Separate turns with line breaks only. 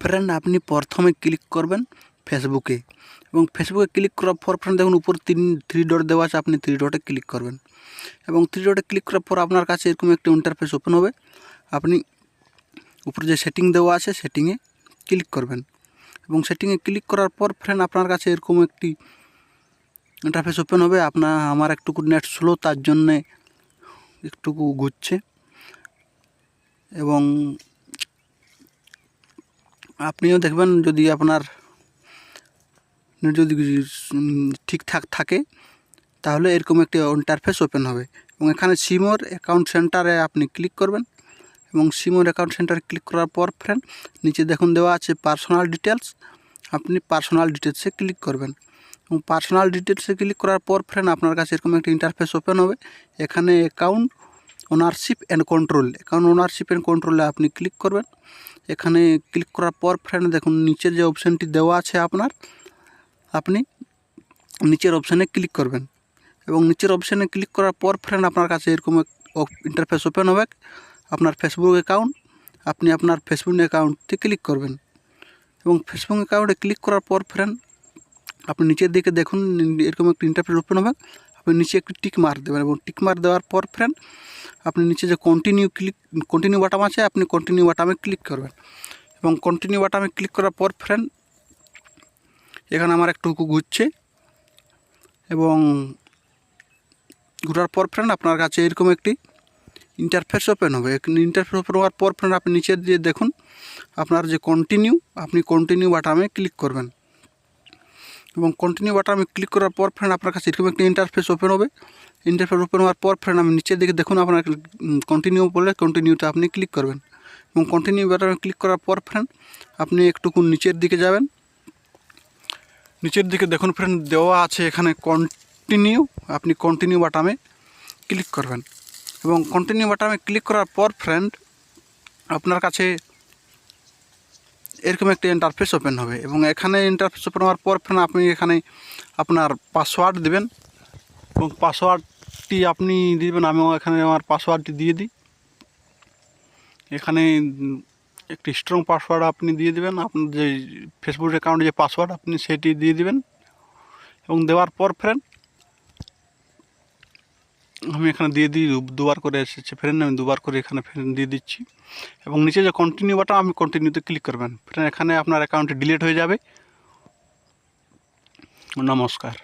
Friend আপনি প্রথমে click করবেন ফেসবুকে এবং ফেসবুকে ক্লিক করার পর ফ্রেন্ড দেখুন উপর তিন থ্রি ডট দেওয়া আছে, আপনি থ্রি ডটে ক্লিক করবেন। এবং থ্রি ডটে ক্লিক করার পর আপনার কাছে এরকম একটি ইন্টারফেস ওপেন হবে। আপনি উপরে যে সেটিং দেওয়া আছে সেটিংয়ে ক্লিক করবেন। এবং সেটিংয়ে ক্লিক করার পর ফ্রেন্ড আপনার কাছে এরকম একটি ইন্টারফেস ওপেন হবে। আপনার, আমার একটুকু নেট স্লো তার জন্যে একটুকু ঘুরছে। এবং আপনিও দেখবেন যদি আপনার যদি ঠিকঠাক থাকে, তাহলে এরকম একটি ইন্টারফেস ওপেন হবে। এবং এখানে সিমোর অ্যাকাউন্ট সেন্টারে আপনি ক্লিক করবেন। এবং সিমোর অ্যাকাউন্ট সেন্টারে ক্লিক করার পর ফ্রেন্ড নিচে দেখুন দেওয়া আছে পার্সোনাল ডিটেলস আপনি পার্সোনাল ডিটেলসে ক্লিক করবেন। এবং পার্সোনাল ডিটেলসে ক্লিক করার পর ফ্রেন্ড আপনার কাছে এরকম একটি ইন্টারফেস ওপেন হবে। এখানে account ownership and control account ownership and কন্ট্রোলে আপনি ক্লিক করবেন। এখানে ক্লিক করার পর ফ্রেন্ড দেখুন নিচের যে অপশানটি দেওয়া আছে আপনার, আপনি নিচের অপশানে ক্লিক করবেন। এবং নিচের অপশানে ক্লিক করার পর ফ্রেন্ড আপনার কাছে এরকম ইন্টারফেস ওপেন হবে। আপনার ফেসবুক অ্যাকাউন্ট আপনি আপনার ফেসবুক অ্যাকাউন্টে ক্লিক করবেন। এবং ফেসবুক অ্যাকাউন্টে ক্লিক করার পর ফ্রেন্ড আপনি নিচের দিকে দেখুন, এরকম একটি ইন্টারফেস ওপেন হবে। আপনি নিচে একটি টিক মার্ক দেবেন এবং টিক মার্ক দেওয়ার পর ফ্রেন্ড আপনি নিচে যে কন্টিনিউ ক্লিক কন্টিনিউ বাটাম আছে, আপনি কন্টিনিউ বাটামে ক্লিক করবেন। এবং কন্টিনিউ বাটামে ক্লিক করার পর ফ্রেন্ড এখানে আমার একটু ঘুরছে। এবং ঘোরার পর ফ্রেন্ড আপনার কাছে এরকম একটি ইন্টারফেস ওপেন হবে। ইন্টারফেস ওপেন হওয়ার পর ফ্রেন্ড আপনি নিচে দিয়ে দেখুন, আপনার যে কন্টিনিউ আপনি কন্টিনিউ বাটামে ক্লিক করবেন। এবং কন্টিনিউ বাটন আমি ক্লিক করার পর ফ্রেন্ড আপনার কাছে এরকম একটি ইন্টারফেস ওপেন হবে। ইন্টারফেস ওপেন হওয়ার পর ফ্রেন্ড আমি নিচের দিকে দেখুন আপনার কন্টিনিউ বলে কন্টিনিউতে আপনি ক্লিক করবেন। এবং কন্টিনিউ বাটনে ক্লিক করার পর ফ্রেন্ড আপনি একটুকু নিচের দিকে যাবেন। নিচের দিকে দেখুন ফ্রেন্ড দেওয়া আছে এখানে কন্টিনিউ আপনি কন্টিনিউ বাটামে ক্লিক করবেন। এবং কন্টিনিউ বাটামে ক্লিক করার পর ফ্রেন্ড আপনার কাছে এরকম একটা ইন্টারফেস ওপেন হবে এবং এখানে ইন্টারফেস ওপেন হওয়ার পর ফ্রেন্ড আপনি এখানে আপনার পাসওয়ার্ড দেবেন এবং পাসওয়ার্ডটি আপনি দিবেন আমিও এখানে আমার পাসওয়ার্ডটি দিয়ে দিই। এখানে একটি স্ট্রং পাসওয়ার্ড আপনি দিয়ে দিবেন আপনার যে ফেসবুক অ্যাকাউন্টে যে পাসওয়ার্ড আপনি সেটি দিয়ে দিবেন। এবং দেওয়ার পর ফ্রেন্ড আমি এখানে দিয়ে দিই দুবার করে এসেছে ফ্রেন্ড আমি দুবার করে এখানে ফ্রেন্ড দিয়ে দিচ্ছি। এবং নিচে যে কন্টিনিউ বাটন আপনি কন্টিনিউতে ক্লিক করবেন। ফ্রেন্ড এখানে আপনার অ্যাকাউন্টটি ডিলিট হয়ে যাবে। নমস্কার।